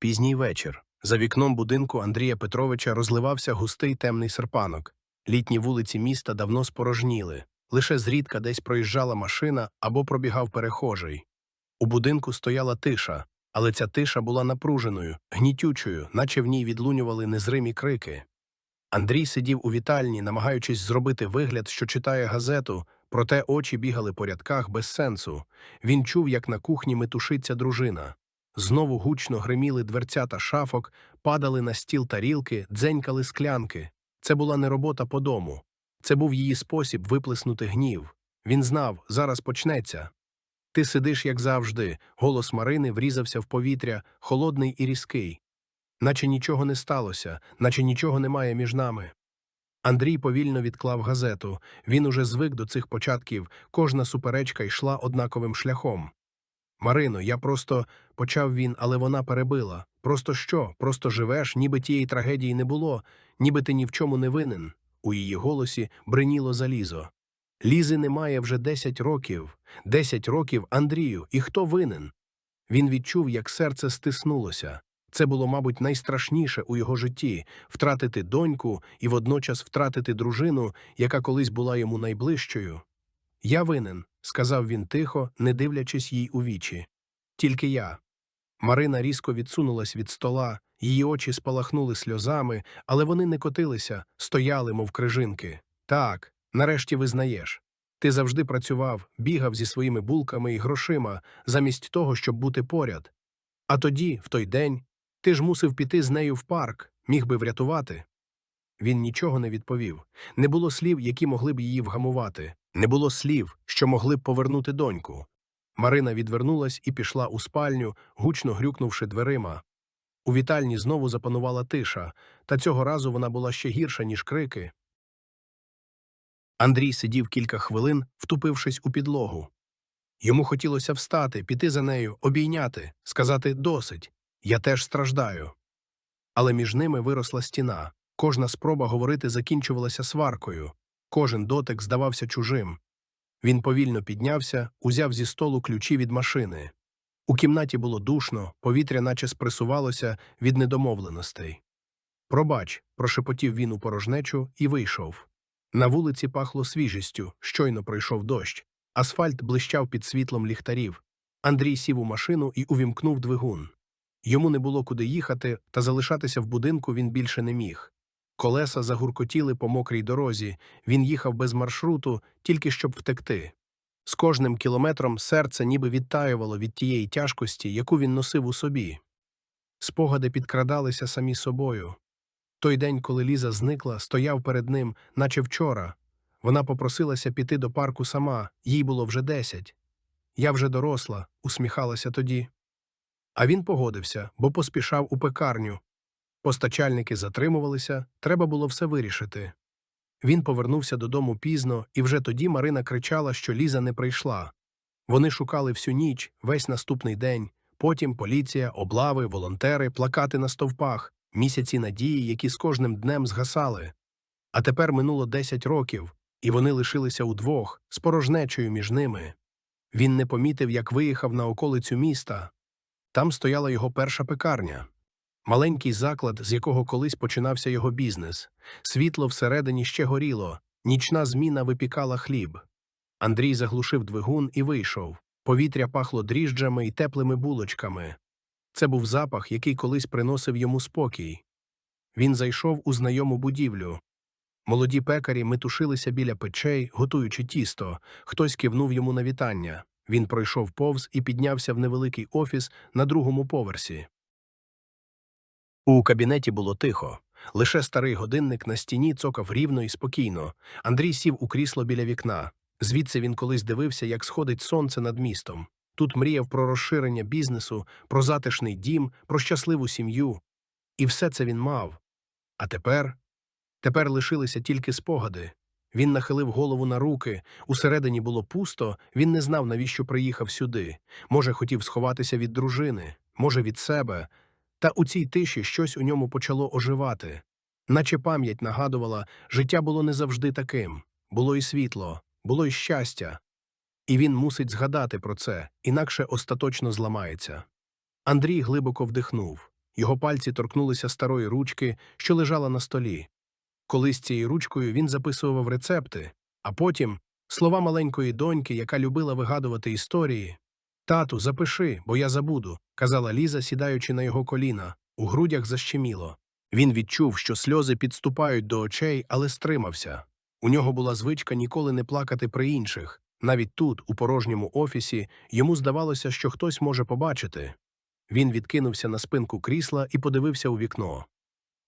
Пізній вечір. За вікном будинку Андрія Петровича розливався густий темний серпанок. Літні вулиці міста давно спорожніли. Лише зрідка десь проїжджала машина або пробігав перехожий. У будинку стояла тиша, але ця тиша була напруженою, гнітючою, наче в ній відлунювали незримі крики. Андрій сидів у вітальні, намагаючись зробити вигляд, що читає газету, проте очі бігали по рядках без сенсу. Він чув, як на кухні метушиться дружина. Знову гучно гриміли дверцята шафок, падали на стіл тарілки, дзенькали склянки. Це була не робота по дому. Це був її спосіб виплеснути гнів. Він знав, зараз почнеться. Ти сидиш, як завжди. Голос Марини врізався в повітря, холодний і різкий. Наче нічого не сталося, наче нічого немає між нами. Андрій повільно відклав газету. Він уже звик до цих початків, кожна суперечка йшла однаковим шляхом. Марино, я просто почав він, але вона перебила. Просто що? Просто живеш, ніби тієї трагедії не було, ніби ти ні в чому не винен. У її голосі бриніло залізо. Лізи немає вже десять років. Десять років Андрію, і хто винен? Він відчув, як серце стиснулося. Це було, мабуть, найстрашніше у його житті втратити доньку і водночас втратити дружину, яка колись була йому найближчою. Я винен, сказав він тихо, не дивлячись їй у вічі. Тільки я. Марина різко відсунулась від стола, її очі спалахнули сльозами, але вони не котилися, стояли, мов крижинки. Так, нарешті визнаєш. Ти завжди працював, бігав зі своїми булками і грошима, замість того, щоб бути поряд. А тоді, в той день, ти ж мусив піти з нею в парк, міг би врятувати. Він нічого не відповів. Не було слів, які могли б її вгамувати. Не було слів, що могли б повернути доньку. Марина відвернулась і пішла у спальню, гучно грюкнувши дверима. У вітальні знову запанувала тиша, та цього разу вона була ще гірша, ніж крики. Андрій сидів кілька хвилин, втупившись у підлогу. Йому хотілося встати, піти за нею, обійняти, сказати досить. Я теж страждаю. Але між ними виросла стіна. Кожна спроба говорити закінчувалася сваркою, кожен дотик здавався чужим. Він повільно піднявся, узяв зі столу ключі від машини. У кімнаті було душно, повітря наче спресувалося від недомовленостей. Пробач, прошепотів він у порожнечу і вийшов. На вулиці пахло свіжістю, щойно пройшов дощ. Асфальт блищав під світлом ліхтарів. Андрій сів у машину і увімкнув двигун. Йому не було куди їхати, та залишатися в будинку він більше не міг. Колеса загуркотіли по мокрій дорозі, він їхав без маршруту, тільки щоб втекти. З кожним кілометром серце ніби відтаювало від тієї тяжкості, яку він носив у собі. Спогади підкрадалися самі собою. Той день, коли Ліза зникла, стояв перед ним, наче вчора. Вона попросилася піти до парку сама, їй було вже десять. Я вже доросла, усміхалася тоді. А він погодився, бо поспішав у пекарню. Постачальники затримувалися, треба було все вирішити. Він повернувся додому пізно, і вже тоді Марина кричала, що Ліза не прийшла. Вони шукали всю ніч, весь наступний день, потім поліція, облави, волонтери, плакати на стовпах, місяці надії, які з кожним днем згасали. А тепер минуло десять років, і вони лишилися удвох, з порожнечею між ними. Він не помітив, як виїхав на околицю міста. Там стояла його перша пекарня. Маленький заклад, з якого колись починався його бізнес. Світло всередині ще горіло, нічна зміна випікала хліб. Андрій заглушив двигун і вийшов. Повітря пахло дріжджами і теплими булочками. Це був запах, який колись приносив йому спокій. Він зайшов у знайому будівлю. Молоді пекарі метушилися біля печей, готуючи тісто. Хтось кивнув йому на вітання. Він пройшов повз і піднявся в невеликий офіс на другому поверсі. У кабінеті було тихо. Лише старий годинник на стіні цокав рівно і спокійно. Андрій сів у крісло біля вікна. Звідси він колись дивився, як сходить сонце над містом. Тут мріяв про розширення бізнесу, про затишний дім, про щасливу сім'ю. І все це він мав. А тепер? Тепер лишилися тільки спогади. Він нахилив голову на руки, усередині було пусто, він не знав, навіщо приїхав сюди. Може, хотів сховатися від дружини, може, від себе. Та у цій тиші щось у ньому почало оживати. Наче пам'ять нагадувала, життя було не завжди таким. Було і світло, було й щастя. І він мусить згадати про це, інакше остаточно зламається. Андрій глибоко вдихнув. його пальці торкнулися старої ручки, що лежала на столі. Колись цією ручкою він записував рецепти, а потім слова маленької доньки, яка любила вигадувати історії. Тату, запиши, бо я забуду, казала Ліза, сідаючи на його коліна. У грудях защеміло. Він відчув, що сльози підступають до очей, але стримався. У нього була звичка ніколи не плакати при інших. Навіть тут, у порожньому офісі, йому здавалося, що хтось може побачити. Він відкинувся на спинку крісла і подивився у вікно.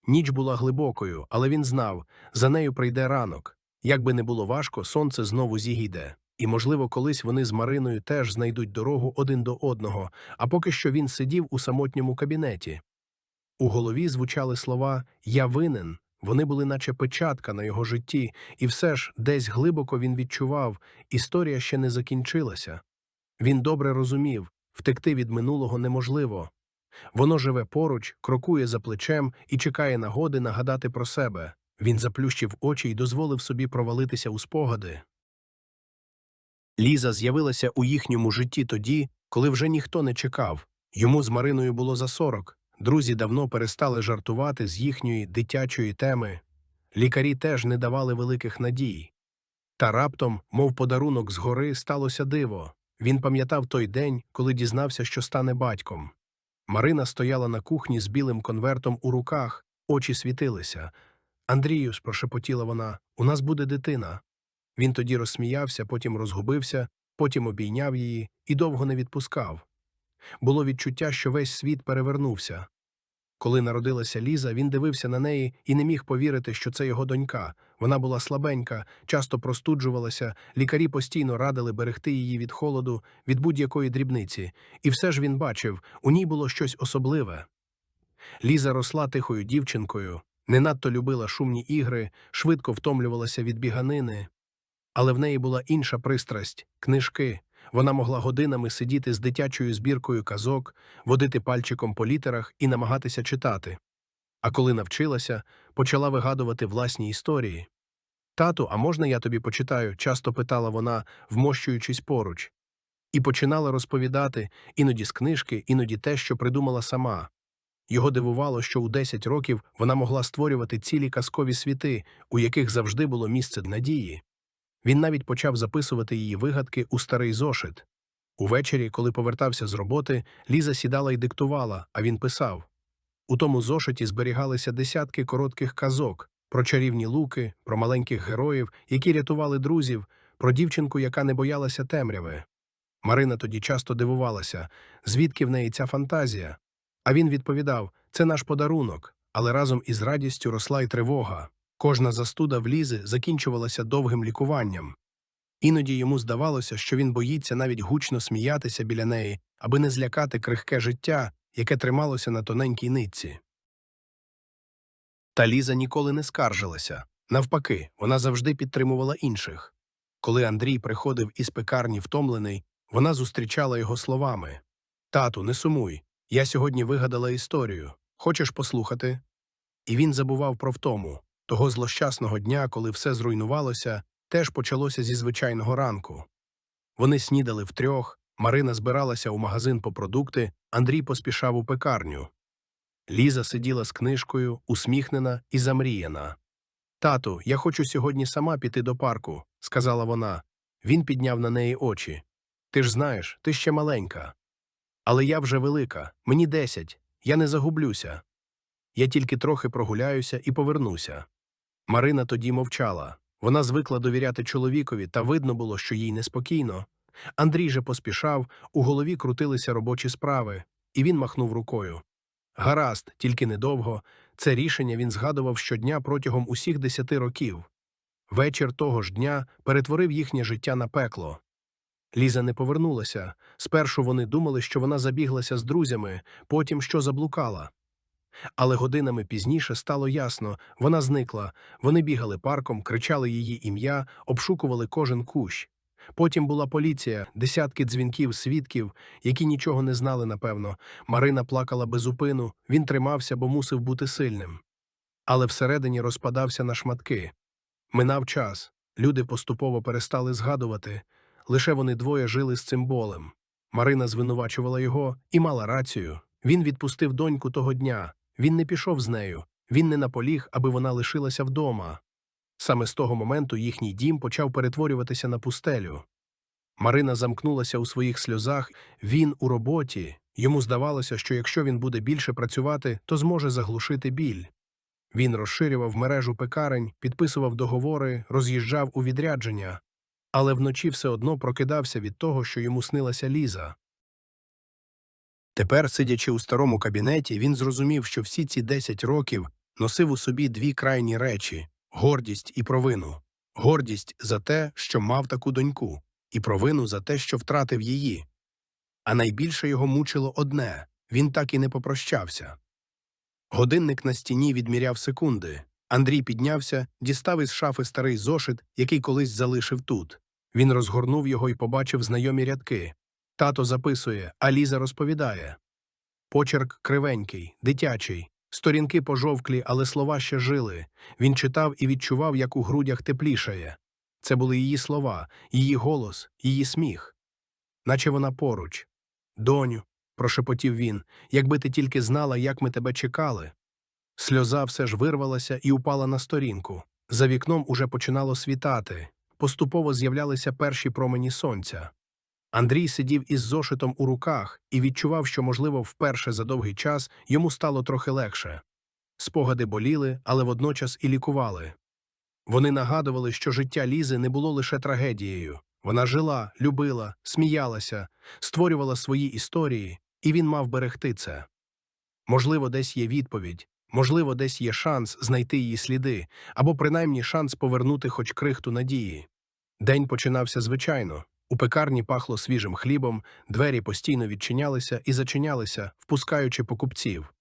Ніч була глибокою, але він знав, за нею прийде ранок. Як би не було важко, сонце знову зігіде. І, можливо, колись вони з Мариною теж знайдуть дорогу один до одного, а поки що він сидів у самотньому кабінеті. У голові звучали слова Я винен. Вони були наче печатка на його житті, і все ж десь глибоко він відчував, історія ще не закінчилася. Він добре розумів, втекти від минулого неможливо. Воно живе поруч, крокує за плечем і чекає нагоди нагадати про себе. Він заплющив очі і дозволив собі провалитися у спогади. Ліза з'явилася у їхньому житті тоді, коли вже ніхто не чекав. Йому з Мариною було за сорок. Друзі давно перестали жартувати з їхньої дитячої теми. Лікарі теж не давали великих надій. Та раптом, мов подарунок згори, сталося диво. Він пам'ятав той день, коли дізнався, що стане батьком. Марина стояла на кухні з білим конвертом у руках, очі світилися. Андрію, прошепотіла вона, у нас буде дитина. Він тоді розсміявся, потім розгубився, потім обійняв її і довго не відпускав. Було відчуття, що весь світ перевернувся. Коли народилася Ліза, він дивився на неї і не міг повірити, що це його донька. Вона була слабенька, часто простуджувалася, лікарі постійно радили берегти її від холоду, від будь-якої дрібниці, і все ж він бачив, у ній було щось особливе. Ліза росла тихою дівчинкою, не надто любила шумні ігри, швидко втомлювалася від біганини. Але в неї була інша пристрасть книжки. Вона могла годинами сидіти з дитячою збіркою казок, водити пальчиком по літерах і намагатися читати. А коли навчилася, почала вигадувати власні історії. Тату, а можна я тобі почитаю? часто питала вона, вмощуючись поруч. І починала розповідати іноді з книжки, іноді те, що придумала сама. Його дивувало, що у 10 років вона могла створювати цілі казкові світи, у яких завжди було місце надії. Він навіть почав записувати її вигадки у старий зошит. Увечері, коли повертався з роботи, Ліза сідала і диктувала, а він писав. У тому зошиті зберігалися десятки коротких казок про чарівні луки, про маленьких героїв, які рятували друзів, про дівчинку, яка не боялася темряви. Марина тоді часто дивувалася, звідки в неї ця фантазія. А він відповідав це наш подарунок, але разом із радістю росла й тривога. Кожна застуда в Лізи закінчувалася довгим лікуванням. Іноді йому здавалося, що він боїться навіть гучно сміятися біля неї, аби не злякати крихке життя, яке трималося на тоненькій нитці. Та Ліза ніколи не скаржилася. Навпаки, вона завжди підтримувала інших. Коли Андрій приходив із пекарні втомлений, вона зустрічала його словами Тату, не сумуй. Я сьогодні вигадала історію. Хочеш послухати? І він забував про втому. Того злощасного дня, коли все зруйнувалося, теж почалося зі звичайного ранку. Вони снідали втрьох, Марина збиралася у магазин по продукти, Андрій поспішав у пекарню. Ліза сиділа з книжкою, усміхнена і замріяна. Тату, я хочу сьогодні сама піти до парку, сказала вона. Він підняв на неї очі. Ти ж знаєш, ти ще маленька. Але я вже велика, мені десять, я не загублюся. Я тільки трохи прогуляюся і повернуся. Марина тоді мовчала. Вона звикла довіряти чоловікові, та видно було, що їй неспокійно. Андрій же поспішав, у голові крутилися робочі справи, і він махнув рукою. Гаразд, тільки недовго. Це рішення він згадував щодня протягом усіх десяти років. Вечір того ж дня перетворив їхнє життя на пекло. Ліза не повернулася. Спершу вони думали, що вона забіглася з друзями, потім що заблукала. Але годинами пізніше стало ясно вона зникла. Вони бігали парком, кричали її ім'я, обшукували кожен кущ. Потім була поліція, десятки дзвінків, свідків, які нічого не знали, напевно. Марина плакала без упину, він тримався, бо мусив бути сильним. Але всередині розпадався на шматки. Минав час. Люди поступово перестали згадувати. Лише вони двоє жили з цим болем. Марина звинувачувала його і мала рацію. Він відпустив доньку того дня. Він не пішов з нею. Він не наполіг, аби вона лишилася вдома. Саме з того моменту їхній дім почав перетворюватися на пустелю. Марина замкнулася у своїх сльозах, він у роботі. Йому здавалося, що якщо він буде більше працювати, то зможе заглушити біль. Він розширював мережу пекарень, підписував договори, роз'їжджав у відрядження, але вночі все одно прокидався від того, що йому снилася Ліза. Тепер, сидячи у старому кабінеті, він зрозумів, що всі ці 10 років носив у собі дві крайні речі гордість і провину. Гордість за те, що мав таку доньку, і провину за те, що втратив її. А найбільше його мучило одне він так і не попрощався. Годинник на стіні відміряв секунди. Андрій піднявся, дістав із шафи старий зошит, який колись залишив тут. Він розгорнув його і побачив знайомі рядки. Тато записує, а Ліза розповідає. Почерк кривенький, дитячий, сторінки пожовклі, але слова ще жили. Він читав і відчував, як у грудях теплішає. Це були її слова, її голос, її сміх. Наче вона поруч. Доню, прошепотів він, якби ти тільки знала, як ми тебе чекали. Сльоза все ж вирвалася і упала на сторінку. За вікном уже починало світати. Поступово з'являлися перші промені сонця. Андрій сидів із зошитом у руках і відчував, що, можливо, вперше за довгий час йому стало трохи легше. Спогади боліли, але водночас і лікували. Вони нагадували, що життя Лізи не було лише трагедією. Вона жила, любила, сміялася, створювала свої історії, і він мав берегти це. Можливо, десь є відповідь, можливо, десь є шанс знайти її сліди, або принаймні шанс повернути хоч крихту надії. День починався звичайно. У пекарні пахло свіжим хлібом, двері постійно відчинялися і зачинялися, впускаючи покупців.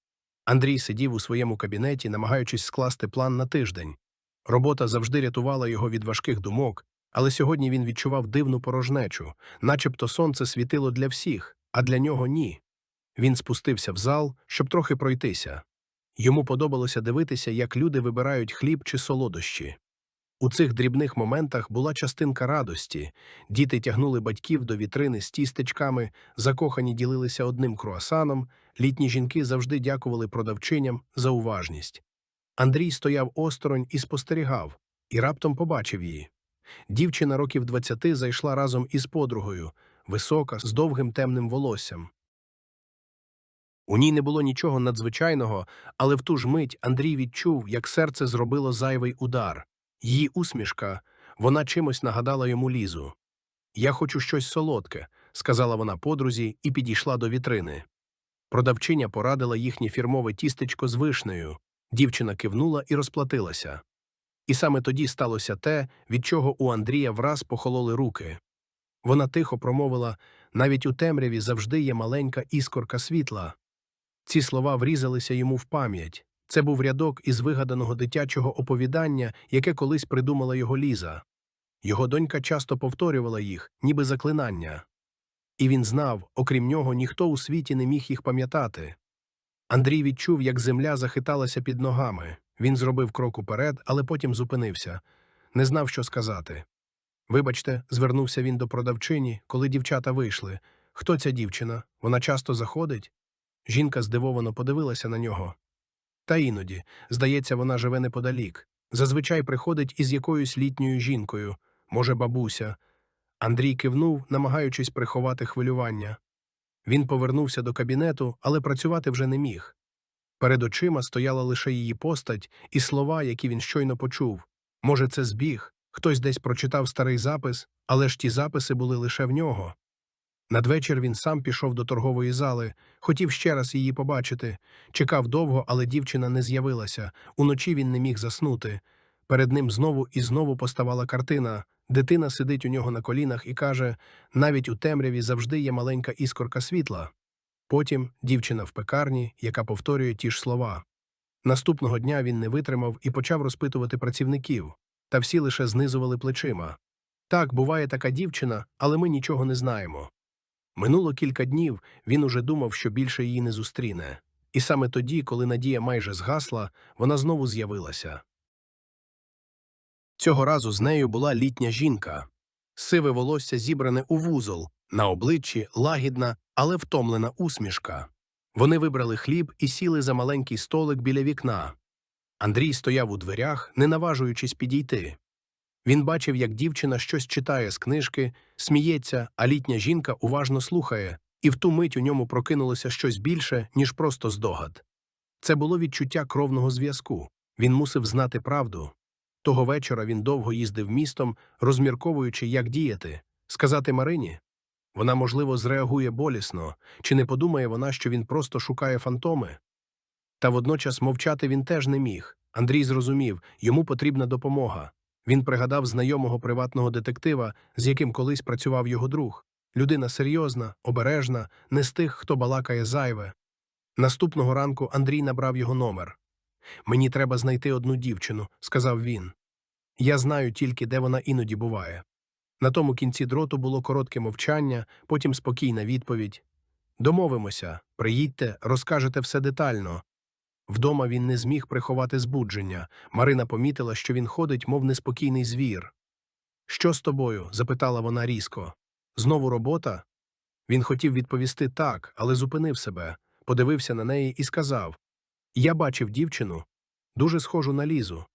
Андрій сидів у своєму кабінеті, намагаючись скласти план на тиждень. Робота завжди рятувала його від важких думок, але сьогодні він відчував дивну порожнечу, начебто сонце світило для всіх, а для нього ні. Він спустився в зал, щоб трохи пройтися. Йому подобалося дивитися, як люди вибирають хліб чи солодощі. У цих дрібних моментах була частинка радості. Діти тягнули батьків до вітрини з тістечками, закохані ділилися одним круасаном, літні жінки завжди дякували продавчиням за уважність. Андрій стояв осторонь і спостерігав, і раптом побачив її. Дівчина років двадцяти зайшла разом із подругою, висока, з довгим темним волоссям. У ній не було нічого надзвичайного, але в ту ж мить Андрій відчув, як серце зробило зайвий удар. Її усмішка, вона чимось нагадала йому лізу. Я хочу щось солодке, сказала вона подрузі і підійшла до вітрини. Продавчиня порадила їхнє фірмове тістечко з вишнею. Дівчина кивнула і розплатилася. І саме тоді сталося те, від чого у Андрія враз похололи руки. Вона тихо промовила навіть у темряві завжди є маленька іскорка світла. Ці слова врізалися йому в пам'ять. Це був рядок із вигаданого дитячого оповідання, яке колись придумала його Ліза. Його донька часто повторювала їх, ніби заклинання. І він знав, окрім нього, ніхто у світі не міг їх пам'ятати. Андрій відчув, як земля захиталася під ногами. Він зробив крок уперед, але потім зупинився. Не знав, що сказати. Вибачте, звернувся він до продавчині, коли дівчата вийшли. Хто ця дівчина? Вона часто заходить? Жінка здивовано подивилася на нього. Та іноді, здається, вона живе неподалік. Зазвичай приходить із якоюсь літньою жінкою, може, бабуся. Андрій кивнув, намагаючись приховати хвилювання. Він повернувся до кабінету, але працювати вже не міг. Перед очима стояла лише її постать і слова, які він щойно почув. Може, це збіг, хтось десь прочитав старий запис, але ж ті записи були лише в нього. Надвечір він сам пішов до торгової зали, хотів ще раз її побачити. Чекав довго, але дівчина не з'явилася. Уночі він не міг заснути. Перед ним знову і знову поставала картина. Дитина сидить у нього на колінах і каже навіть у темряві завжди є маленька іскорка світла. Потім дівчина в пекарні, яка повторює ті ж слова. Наступного дня він не витримав і почав розпитувати працівників, та всі лише знизували плечима. Так, буває така дівчина, але ми нічого не знаємо. Минуло кілька днів, він уже думав, що більше її не зустріне. І саме тоді, коли надія майже згасла, вона знову з'явилася. Цього разу з нею була літня жінка. Сиве волосся зібране у вузол, на обличчі лагідна, але втомлена усмішка. Вони вибрали хліб і сіли за маленький столик біля вікна. Андрій стояв у дверях, не наважуючись підійти. Він бачив, як дівчина щось читає з книжки, сміється, а літня жінка уважно слухає, і в ту мить у ньому прокинулося щось більше, ніж просто здогад. Це було відчуття кровного зв'язку. Він мусив знати правду. Того вечора він довго їздив містом, розмірковуючи, як діяти, сказати Марині. Вона, можливо, зреагує болісно, чи не подумає вона, що він просто шукає фантоми. Та водночас мовчати він теж не міг. Андрій зрозумів, йому потрібна допомога. Він пригадав знайомого приватного детектива, з яким колись працював його друг. Людина серйозна, обережна, не з тих, хто балакає зайве. Наступного ранку Андрій набрав його номер. Мені треба знайти одну дівчину, сказав він. Я знаю тільки, де вона іноді буває. На тому кінці дроту було коротке мовчання, потім спокійна відповідь. Домовимося, приїдьте, розкажете все детально. Вдома він не зміг приховати збудження. Марина помітила, що він ходить, мов неспокійний звір. Що з тобою? запитала вона різко. Знову робота? Він хотів відповісти так, але зупинив себе, подивився на неї і сказав Я бачив дівчину, дуже схожу на лізу.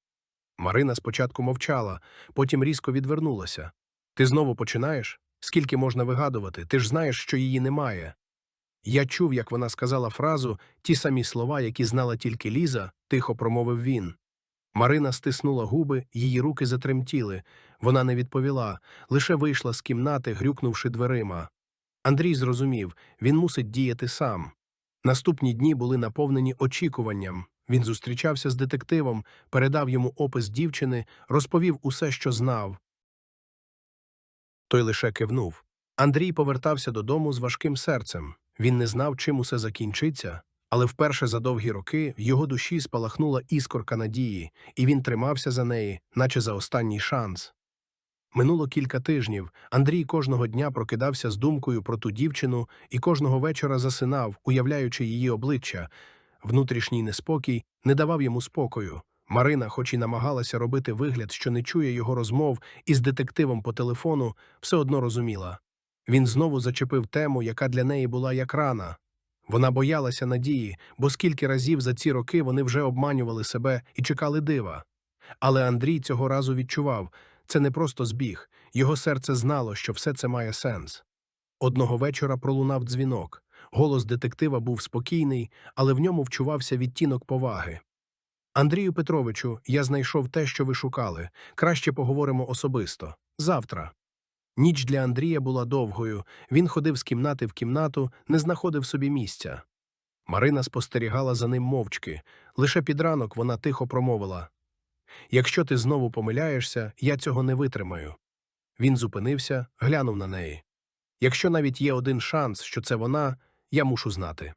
Марина спочатку мовчала, потім різко відвернулася. Ти знову починаєш? Скільки можна вигадувати? Ти ж знаєш, що її немає. Я чув, як вона сказала фразу, ті самі слова, які знала тільки Ліза, тихо промовив він. Марина стиснула губи, її руки затремтіли. Вона не відповіла, лише вийшла з кімнати, грюкнувши дверима. Андрій зрозумів, він мусить діяти сам. Наступні дні були наповнені очікуванням. Він зустрічався з детективом, передав йому опис дівчини, розповів усе, що знав. Той лише кивнув. Андрій повертався додому з важким серцем. Він не знав, чим усе закінчиться, але вперше за довгі роки в його душі спалахнула іскорка надії, і він тримався за неї, наче за останній шанс. Минуло кілька тижнів. Андрій кожного дня прокидався з думкою про ту дівчину і кожного вечора засинав, уявляючи її обличчя. Внутрішній неспокій не давав йому спокою. Марина, хоч і намагалася робити вигляд, що не чує його розмов із детективом по телефону, все одно розуміла. Він знову зачепив тему, яка для неї була як рана. Вона боялася надії, бо скільки разів за ці роки вони вже обманювали себе і чекали дива. Але Андрій цього разу відчував це не просто збіг, його серце знало, що все це має сенс. Одного вечора пролунав дзвінок. Голос детектива був спокійний, але в ньому вчувався відтінок поваги. Андрію Петровичу, я знайшов те, що ви шукали. Краще поговоримо особисто. Завтра. Ніч для Андрія була довгою. Він ходив з кімнати в кімнату, не знаходив собі місця. Марина спостерігала за ним мовчки. Лише під ранок вона тихо промовила Якщо ти знову помиляєшся, я цього не витримаю. Він зупинився, глянув на неї. Якщо навіть є один шанс, що це вона, я мушу знати.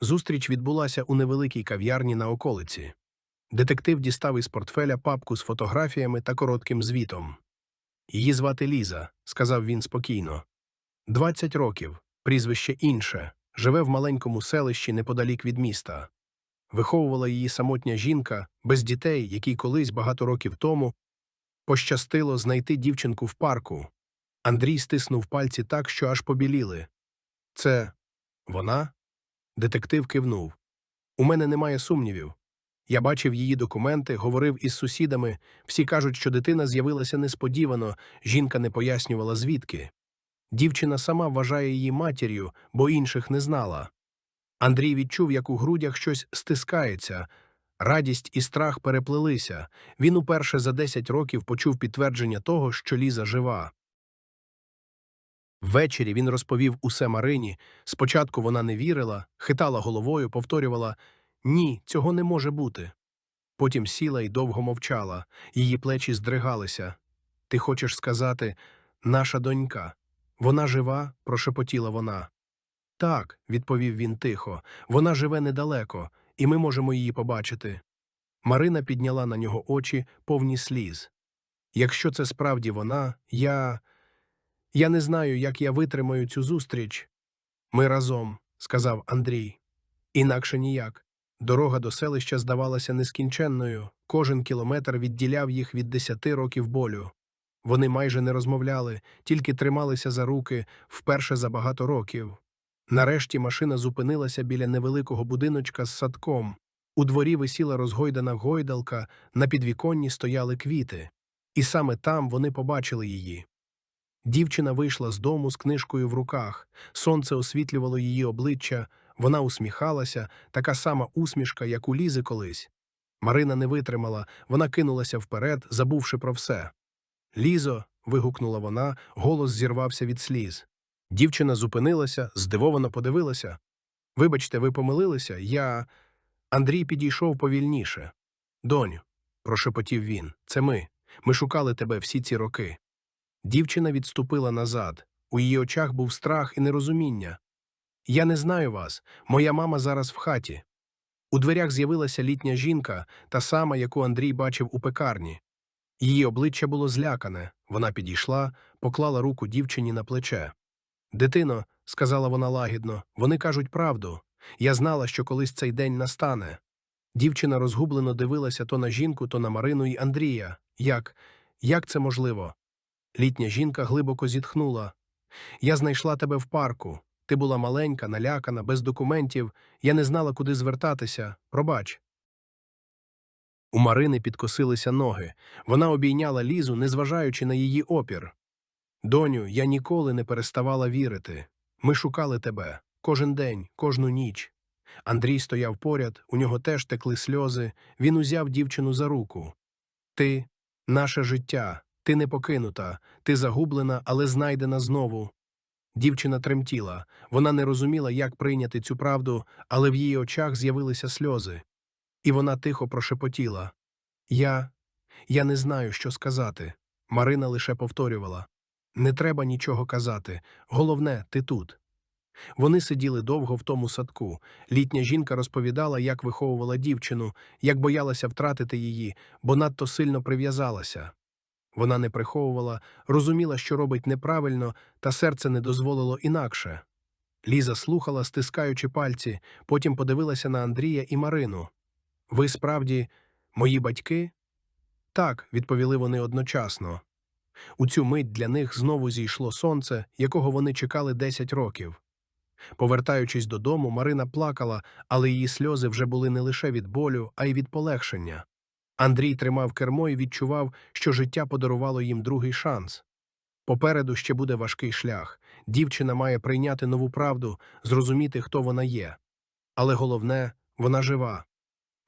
Зустріч відбулася у невеликій кав'ярні на околиці. Детектив дістав із портфеля папку з фотографіями та коротким звітом. Її звати Ліза, сказав він спокійно. Двадцять років, прізвище інше, живе в маленькому селищі неподалік від міста. Виховувала її самотня жінка, без дітей, якій колись багато років тому пощастило знайти дівчинку в парку. Андрій стиснув пальці так, що аж побіліли. Це вона? Детектив кивнув. У мене немає сумнівів. Я бачив її документи, говорив із сусідами. Всі кажуть, що дитина з'явилася несподівано, жінка не пояснювала звідки. Дівчина сама вважає її матір'ю, бо інших не знала. Андрій відчув, як у грудях щось стискається. Радість і страх переплелися. Він уперше за 10 років почув підтвердження того, що Ліза жива. Ввечері він розповів усе Марині. Спочатку вона не вірила, хитала головою, повторювала ні, цього не може бути. Потім сіла і довго мовчала, її плечі здригалися. Ти хочеш сказати, наша донька. Вона жива? прошепотіла вона. Так, відповів він тихо, вона живе недалеко, і ми можемо її побачити. Марина підняла на нього очі, повні сліз. Якщо це справді вона, я. Я не знаю, як я витримаю цю зустріч. Ми разом, сказав Андрій. Інакше ніяк. Дорога до селища здавалася нескінченною, кожен кілометр відділяв їх від десяти років болю. Вони майже не розмовляли, тільки трималися за руки вперше за багато років. Нарешті машина зупинилася біля невеликого будиночка з садком. У дворі висіла розгойдана гойдалка, на підвіконні стояли квіти. І саме там вони побачили її. Дівчина вийшла з дому з книжкою в руках, сонце освітлювало її обличчя, вона усміхалася, така сама усмішка, як у Лізи колись. Марина не витримала, вона кинулася вперед, забувши про все. Лізо. вигукнула вона, голос зірвався від сліз. Дівчина зупинилася, здивовано подивилася. Вибачте, ви помилилися, я. Андрій підійшов повільніше. Доню, прошепотів він, це ми. Ми шукали тебе всі ці роки. Дівчина відступила назад. У її очах був страх і нерозуміння. Я не знаю вас, моя мама зараз в хаті. У дверях з'явилася літня жінка, та сама, яку Андрій бачив у пекарні. Її обличчя було злякане. Вона підійшла, поклала руку дівчині на плече. Дитино, сказала вона лагідно, вони кажуть правду. Я знала, що колись цей день настане. Дівчина розгублено дивилася то на жінку, то на Марину і Андрія. Як? Як це можливо? Літня жінка глибоко зітхнула. Я знайшла тебе в парку. Ти була маленька, налякана, без документів. Я не знала, куди звертатися. Пробач. У Марини підкосилися ноги. Вона обійняла лізу, незважаючи на її опір. Доню, я ніколи не переставала вірити. Ми шукали тебе кожен день, кожну ніч. Андрій стояв поряд, у нього теж текли сльози. Він узяв дівчину за руку. Ти наше життя, ти не покинута, ти загублена, але знайдена знову. Дівчина тремтіла. Вона не розуміла, як прийняти цю правду, але в її очах з'явилися сльози. І вона тихо прошепотіла. Я. Я не знаю, що сказати. Марина лише повторювала. Не треба нічого казати. Головне, ти тут. Вони сиділи довго в тому садку. Літня жінка розповідала, як виховувала дівчину, як боялася втратити її, бо надто сильно прив'язалася. Вона не приховувала, розуміла, що робить неправильно, та серце не дозволило інакше. Ліза слухала, стискаючи пальці, потім подивилася на Андрія і Марину. Ви справді мої батьки? Так, відповіли вони одночасно. У цю мить для них знову зійшло сонце, якого вони чекали 10 років. Повертаючись додому, Марина плакала, але її сльози вже були не лише від болю, а й від полегшення. Андрій тримав кермо і відчував, що життя подарувало їм другий шанс. Попереду ще буде важкий шлях. Дівчина має прийняти нову правду, зрозуміти, хто вона є. Але головне, вона жива.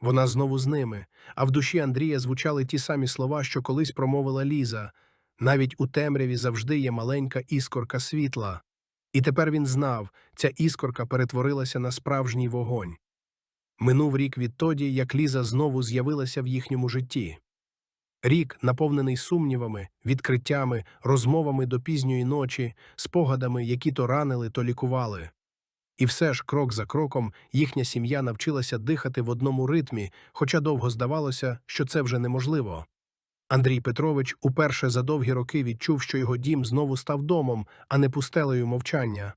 Вона знову з ними, а в душі Андрія звучали ті самі слова, що колись промовила Ліза. Навіть у темряві завжди є маленька іскорка світла. І тепер він знав, ця іскорка перетворилася на справжній вогонь. Минув рік відтоді, як Ліза знову з'явилася в їхньому житті. Рік, наповнений сумнівами, відкриттями, розмовами до пізньої ночі, спогадами, які то ранили, то лікували. І все ж, крок за кроком, їхня сім'я навчилася дихати в одному ритмі, хоча довго здавалося, що це вже неможливо. Андрій Петрович уперше за довгі роки відчув, що його дім знову став домом, а не пустелею мовчання.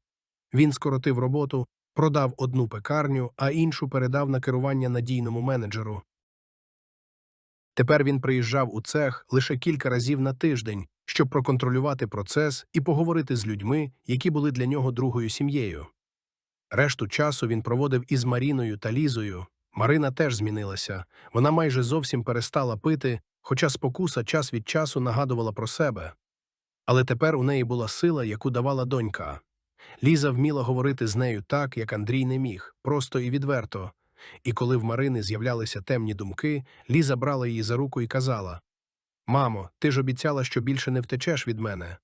Він скоротив роботу, продав одну пекарню, а іншу передав на керування надійному менеджеру. Тепер він приїжджав у цех лише кілька разів на тиждень, щоб проконтролювати процес і поговорити з людьми, які були для нього другою сім'єю. Решту часу він проводив із Маріною та Лізою. Марина теж змінилася, вона майже зовсім перестала пити, хоча спокуса час від часу нагадувала про себе. Але тепер у неї була сила, яку давала донька. Ліза вміла говорити з нею так, як Андрій не міг, просто і відверто. І коли в Марини з'являлися темні думки, Ліза брала її за руку і казала Мамо, ти ж обіцяла, що більше не втечеш від мене.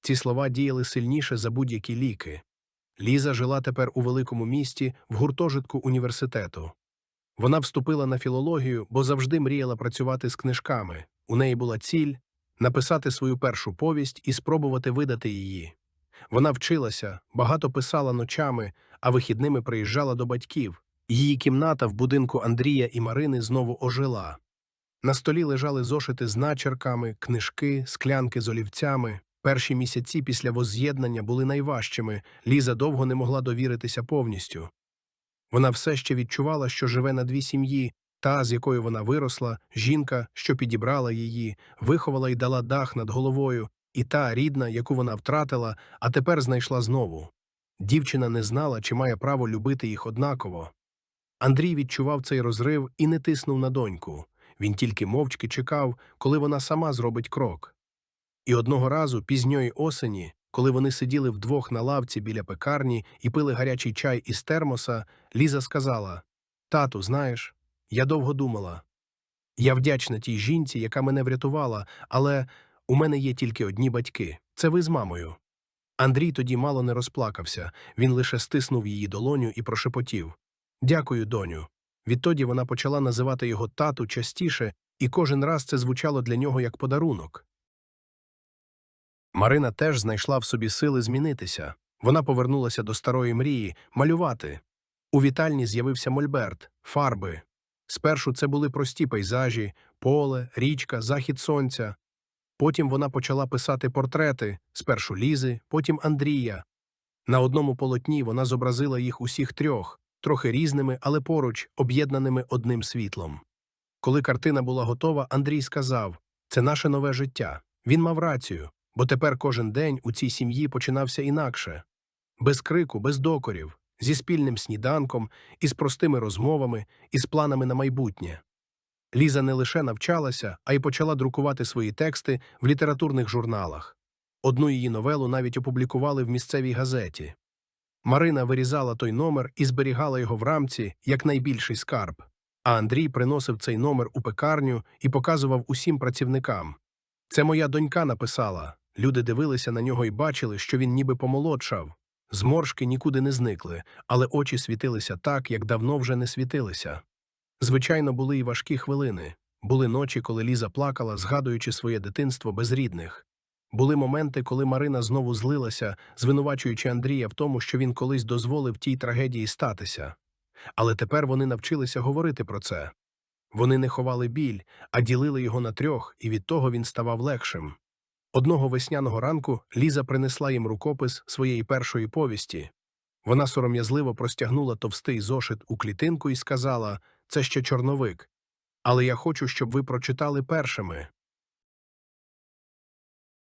Ці слова діяли сильніше за будь-які ліки. Ліза жила тепер у великому місті в гуртожитку університету. Вона вступила на філологію, бо завжди мріяла працювати з книжками. У неї була ціль написати свою першу повість і спробувати видати її. Вона вчилася, багато писала ночами, а вихідними приїжджала до батьків. Її кімната в будинку Андрія і Марини знову ожила. На столі лежали зошити з начерками, книжки, склянки з олівцями. Перші місяці після возз'єднання були найважчими, Ліза довго не могла довіритися повністю. Вона все ще відчувала, що живе на дві сім'ї, та, з якою вона виросла, жінка, що підібрала її, виховала і дала дах над головою, і та рідна, яку вона втратила, а тепер знайшла знову. Дівчина не знала, чи має право любити їх однаково. Андрій відчував цей розрив і не тиснув на доньку. Він тільки мовчки чекав, коли вона сама зробить крок. І одного разу, пізньої осені, коли вони сиділи вдвох на лавці біля пекарні і пили гарячий чай із термоса, Ліза сказала: Тату, знаєш, я довго думала. Я вдячна тій жінці, яка мене врятувала, але у мене є тільки одні батьки це ви з мамою. Андрій тоді мало не розплакався, він лише стиснув її долоню і прошепотів Дякую, доню. Відтоді вона почала називати його тату частіше, і кожен раз це звучало для нього як подарунок. Марина теж знайшла в собі сили змінитися. Вона повернулася до старої мрії малювати. У вітальні з'явився мольберт, фарби. Спершу це були прості пейзажі, поле, річка, захід сонця. Потім вона почала писати портрети спершу Лізи, потім Андрія. На одному полотні вона зобразила їх усіх трьох, трохи різними, але поруч, об'єднаними одним світлом. Коли картина була готова, Андрій сказав це наше нове життя. Він мав рацію, бо тепер кожен день у цій сім'ї починався інакше без крику, без докорів, зі спільним сніданком, із простими розмовами, із планами на майбутнє. Ліза не лише навчалася, а й почала друкувати свої тексти в літературних журналах. Одну її новелу навіть опублікували в місцевій газеті. Марина вирізала той номер і зберігала його в рамці як найбільший скарб. А Андрій приносив цей номер у пекарню і показував усім працівникам. Це моя донька написала. Люди дивилися на нього і бачили, що він ніби помолодшав. Зморшки нікуди не зникли, але очі світилися так, як давно вже не світилися. Звичайно, були й важкі хвилини. Були ночі, коли Ліза плакала, згадуючи своє дитинство без рідних. Були моменти, коли Марина знову злилася, звинувачуючи Андрія в тому, що він колись дозволив тій трагедії статися. Але тепер вони навчилися говорити про це. Вони не ховали біль, а ділили його на трьох, і від того він ставав легшим. Одного весняного ранку Ліза принесла їм рукопис своєї першої повісті. Вона сором'язливо простягнула товстий зошит у клітинку і сказала це ще чорновик. Але я хочу, щоб ви прочитали першими.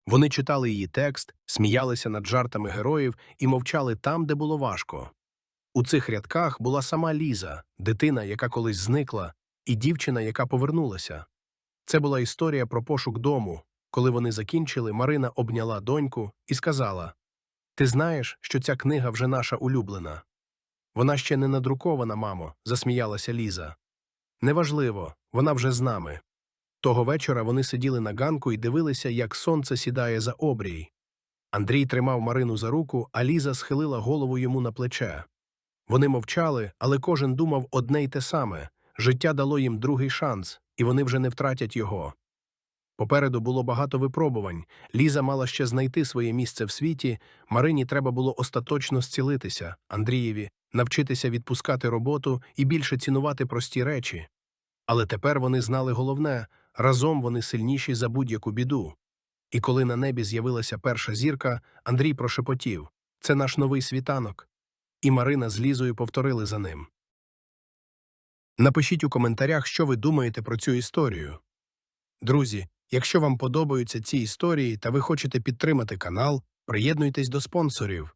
Вони читали її текст, сміялися над жартами героїв і мовчали там, де було важко. У цих рядках була сама Ліза, дитина, яка колись зникла, і дівчина, яка повернулася. Це була історія про пошук дому. Коли вони закінчили, Марина обняла доньку і сказала Ти знаєш, що ця книга вже наша улюблена. Вона ще не надрукована, мамо, засміялася Ліза. Неважливо, вона вже з нами. Того вечора вони сиділи на ганку і дивилися, як сонце сідає за обрій. Андрій тримав Марину за руку, а Ліза схилила голову йому на плече. Вони мовчали, але кожен думав одне й те саме життя дало їм другий шанс, і вони вже не втратять його. Попереду було багато випробувань. Ліза мала ще знайти своє місце в світі, Марині треба було остаточно зцілитися, Андрієві, навчитися відпускати роботу і більше цінувати прості речі. Але тепер вони знали головне разом вони сильніші за будь-яку біду. І коли на небі з'явилася перша зірка, Андрій прошепотів це наш новий світанок. І Марина з Лізою повторили за ним. Напишіть у коментарях, що ви думаєте про цю історію. Друзі, якщо вам подобаються ці історії та ви хочете підтримати канал, приєднуйтесь до спонсорів.